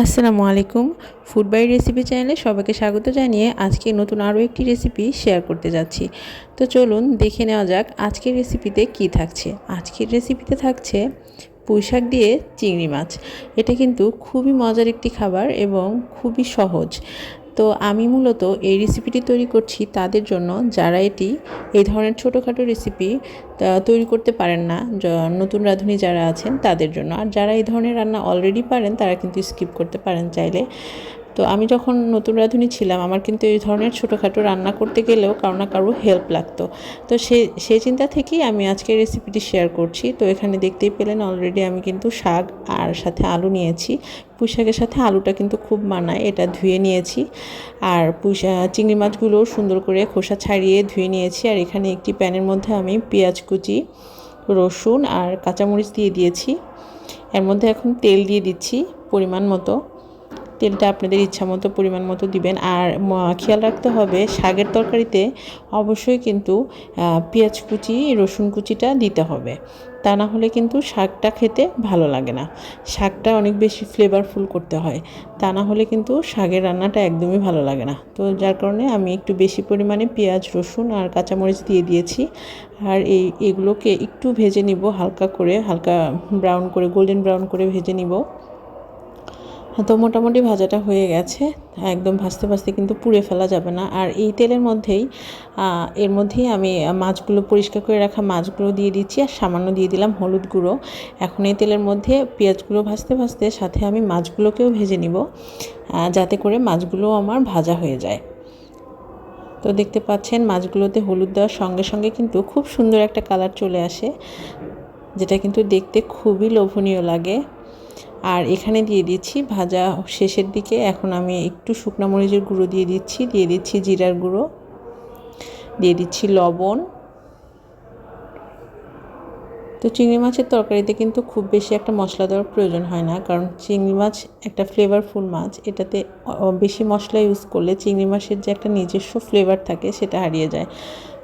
আসসালামু আলাইকুম। Food by recipe চ্যানেলে সবাইকে স্বাগত জানিয়ে আজকে নতুন আরও একটি রেসিপি শেয়ার করতে যাচ্ছি। তো চলুন দেখে নেওয়া যাক আজকের রেসিপিতে কি থাকছে। আজকের রেসিপিতে থাকছে পুঁইশাক দিয়ে চিংড়ি মাছ। এটা কিন্তু খুবই মজার একটি খাবার এবং খুবই সহজ। তো আমি মূলত এই রেসিপিটি তৈরি করছি তাদের জন্য যারা এটি, এই ধরনের ছোটোখাটো রেসিপি তৈরি করতে পারেন না নতুন রাঁধুনি যারা আছেন তাদের জন্য। আর যারা এই ধরনের রান্না অলরেডি পারেন তারা কিন্তু স্কিপ করতে পারেন চাইলে। তো আমি যখন নতুন রাঁধুনি ছিলাম, আমার কিন্তু এই ধরনের ছোটোখাটো রান্না করতে গেলেও কারও না কারও হেল্প লাগতো। তো সে সেই চিন্তা থেকেই আমি আজকে রেসিপিটি শেয়ার করছি। তো এখানে দেখতেই পেলেন অলরেডি আমি কিন্তু শাক আর সাথে আলু নিয়েছি। পুঁই শাকের সাথে আলুটা কিন্তু খুব মানায়, এটা ধুয়ে নিয়েছি। আর পুঁই চিংড়ি মাছগুলো সুন্দর করে খোসা ছাড়িয়ে ধুয়ে নিয়েছি। আর এখানে একটি প্যানের মধ্যে আমি পেঁয়াজ কুচি, রসুন আর কাঁচামরিচ দিয়ে দিয়েছি। এর মধ্যে এখন তেল দিয়ে দিচ্ছি পরিমাণ মতো। তেলটা আপনাদের ইচ্ছা মতো, পরিমাণ মতো দিবেন। আর খেয়াল রাখতে হবে, শাকের তরকারিতে অবশ্যই কিন্তু পেঁয়াজ কুচি, রসুন কুচিটা দিতে হবে। তা না হলে কিন্তু শাকটা খেতে ভালো লাগে না। শাকটা অনেক বেশি ফ্লেভারফুল করতে হয়। তা না হলে কিন্তু শাকের রান্নাটা একদমই ভালো লাগে না। তো যার কারণে আমি একটু বেশি পরিমাণে পেঁয়াজ, রসুন আর কাঁচামরিচ দিয়ে দিয়েছি। আর এই, এগুলোকে একটু ভেজে নিব, হালকা করে, হালকা ব্রাউন করে গোল্ডেন ব্রাউন করে ভেজে নিব। তো মোটামুটি ভাজাটা হয়ে গেছে। একদম ভাজতে ভাজতে কিন্তু পুড়ে ফেলা যাবে না। আর এই তেলের মধ্যেই এর মধ্যেই আমি মাছগুলো পরিষ্কার করে রাখা মাছগুলো দিয়ে দিচ্ছি আর সামান্য দিয়ে দিলাম হলুদ গুঁড়ো। এখন এই তেলের মধ্যে পেঁয়াজগুলো ভাজতে ভাজতে সাথে আমি মাছগুলোকেও ভেজে নিব যাতে করে মাছগুলো আমার ভাজা হয়ে যায়। তো দেখতে পাচ্ছেন মাছগুলোতে হলুদ দেওয়ার সঙ্গে সঙ্গে কিন্তু খুব সুন্দর একটা কালার চলে আসে, যেটা কিন্তু দেখতে খুবই লোভনীয় লাগে। আর এখানে দিয়ে দিচ্ছি ভাজা শেষের দিকে। এখন আমি একটু শুকনো মরিচের গুঁড়ো দিয়ে দিচ্ছি দিয়ে দিচ্ছি জিরার গুঁড়ো, দিয়ে দিচ্ছি লবণ। তো চিংড়ি মাছের তরকারিতে কিন্তু খুব বেশি একটা মশলা দেওয়ার প্রয়োজন হয় না, কারণ চিংড়ি মাছ একটা ফ্লেভারফুল মাছ, এটাতে বেশি মশলা ইউজ করলে চিংড়ি মাছের যে একটা নিজস্ব ফ্লেভার থাকে সেটা হারিয়ে যায়।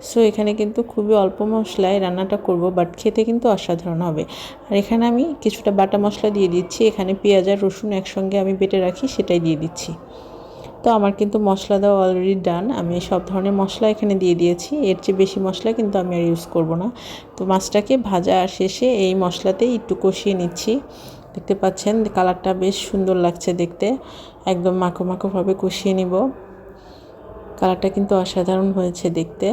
সো এখানে কিন্তু খুবই অল্প মশলায় রান্নাটা করব বাট খেতে কিন্তু অসাধারণ হবে। আর এখানে আমি কিছুটা বাটা মশলা দিয়ে দিচ্ছি। এখানে পেঁয়াজ আর রসুন একসঙ্গে আমি বেটে রাখি, সেটাই দিয়ে দিচ্ছি। তো আমার কিন্তু মশলা দেওয়া অলরেডি ডান আমি সব ধরনের মশলা এখানে দিয়ে দিয়েছি। এর চেয়ে বেশি মশলা কিন্তু আমি আর ইউজ করব না। তো মাছটাকে ভাজা আর শেষে এই মশলাতেই একটু কষিয়ে নিচ্ছি। দেখতে পাচ্ছেন, কালারটা বেশ সুন্দর লাগছে দেখতে। একদম মাখো মাখোভাবে কষিয়ে নিব। কালারটা কিন্তু অসাধারণ হয়েছে দেখতে।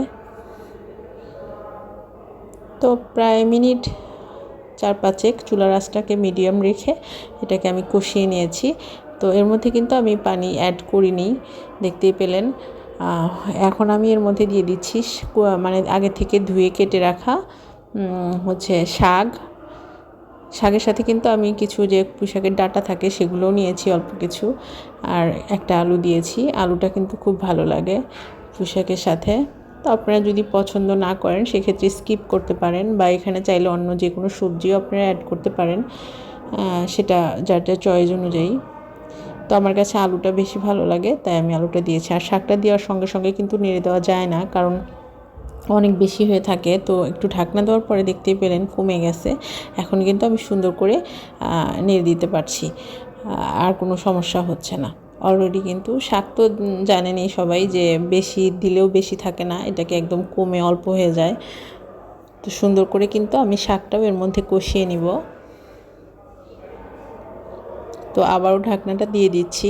তো প্রায় মিনিট চার পাঁচেক চুলা রাসটাকে মিডিয়াম রেখে এটাকে আমি কষিয়ে নিয়েছি। তো এর মধ্যে কিন্তু আমি পানি অ্যাড করিনি, দেখতেই পেলেন। এখন আমি এর মধ্যে দিয়ে দিচ্ছি মানে আগে থেকে ধুয়ে কেটে রাখা হচ্ছে শাক। শাকের সাথে কিন্তু আমি কিছু যে পুঁশাকের ডাটা থাকে সেগুলোও নিয়েছি অল্প কিছু। আর একটা আলু দিয়েছি, আলুটা কিন্তু খুব ভালো লাগে পুঁশাকের সাথে। তো আপনারা যদি পছন্দ না করেন, সেক্ষেত্রে স্কিপ করতে পারেন বা এখানে চাইলে অন্য যে কোনো সবজিও আপনারা অ্যাড করতে পারেন সেটা যার যার চয়েস অনুযায়ী। তো আমার কাছে আলুটা বেশি ভালো লাগে, তাই আমি আলুটা দিয়েছি। আর শাকটা দেওয়ার সঙ্গে সঙ্গে কিন্তু নেড়ে দেওয়া যায় না, কারণ অনেক বেশি হয়ে থাকে। তো একটু ঢাকনা দেওয়ার পরে দেখতেই পেলেন কমে গেছে। এখন কিন্তু আমি সুন্দর করে নেড়ে দিতে পারছি। আর কোনো সমস্যা হচ্ছে না। অলরেডি কিন্তু শাক তো জানেনি সবাই যে বেশি দিলেও বেশি থাকে না, এটাকে একদম কমে অল্প হয়ে যায়। তো সুন্দর করে কিন্তু আমি শাকটাও এর মধ্যে কষিয়ে নিব। তো আবারও ঢাকনাটা দিয়ে দিচ্ছি।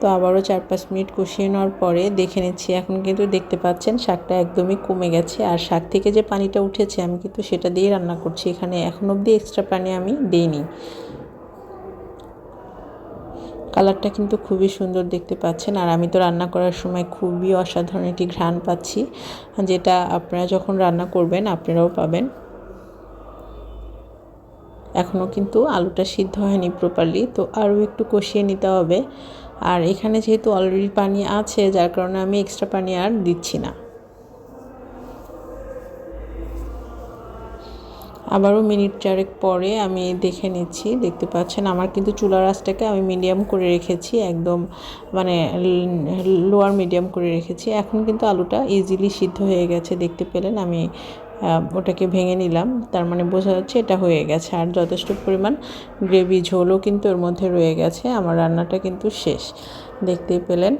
তো আবারও চার পাঁচ মিনিট কষিয়ে নেওয়ার পরে দেখে নিচ্ছি, এখন কিন্তু দেখতে পাচ্ছেন শাকটা একদমই কমে গেছে। আর শাক থেকে যে পানিটা উঠেছে, আমি কিন্তু সেটা দিয়ে রান্না করছি। এখানে এখন অবধি এক্সট্রা পানি আমি দিইনি। কালারটা কিন্তু খুবই সুন্দর দেখতে পাচ্ছেন। আর আমি তো রান্না করার সময় খুবই অসাধারণ একটি ঘ্রাণ পাচ্ছি, যেটা আপনারা যখন রান্না করবেন, আপনারাও পাবেন। এখনও কিন্তু আলুটা সিদ্ধ হয়নি প্রপারলি তো আরও একটু কষিয়ে নিতে হবে। আর এখানে যেহেতু অলরেডি পানি আছে, যার কারণে আমি এক্সট্রা পানি আর দিচ্ছি না। আবারও মিনিট চারেক পরে আমি দেখে নিচ্ছি, দেখতে পাচ্ছেন আমার কিন্তু চুলা আঁচটাকে আমি মিডিয়াম করে রেখেছি, একদম মানে লোয়ার মিডিয়াম করে রেখেছি। এখন কিন্তু আলুটা ইজিলি সিদ্ধ হয়ে গেছে, দেখতে পেলেন আমি ওটাকে ভেঙে নিলাম। তার মানে বোঝা যাচ্ছে এটা হয়ে গেছে। আর যথেষ্ট পরিমাণ গ্রেভি ঝোলও কিন্তু ওর মধ্যে রয়ে গেছে। আমার রান্নাটা কিন্তু শেষ। দেখতেই পেলেন,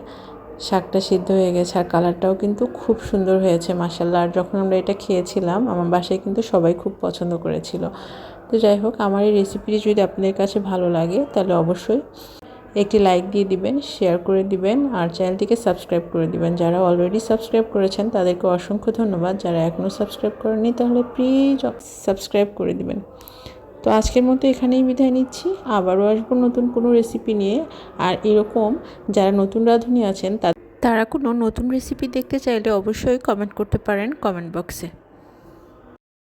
শাকটা সিদ্ধ হয়ে গেছে আর কালারটাও কিন্তু খুব সুন্দর হয়েছে মাসাল্লাহ আর যখন আমরা এটা খেয়েছিলাম, আমার বাসায় কিন্তু সবাই খুব পছন্দ করেছিল। তো যাই হোক, আমার এই রেসিপিটি যদি আপনাদের কাছে ভালো লাগে, তাহলে অবশ্যই একটি লাইক দিয়ে দিবেন শেয়ার করে দিবেন আর চ্যানেলটিকে সাবস্ক্রাইব করে দিবেন। যারা অলরেডি সাবস্ক্রাইব করেছেন, তাদেরকে অসংখ্য ধন্যবাদ। যারা এখনও সাবস্ক্রাইব করেননি, তাহলে প্লিজ সাবস্ক্রাইব করে দিবেন। তো আজকের মতো এখানেই বিদায় নিচ্ছি। আবারও আসব নতুন কোনো রেসিপি নিয়ে। আর এরকম যারা নতুন রাঁধুনি আছেন তারা কোনো নতুন রেসিপি দেখতে চাইলে অবশ্যই কমেন্ট করতে পারেন কমেন্ট বক্সে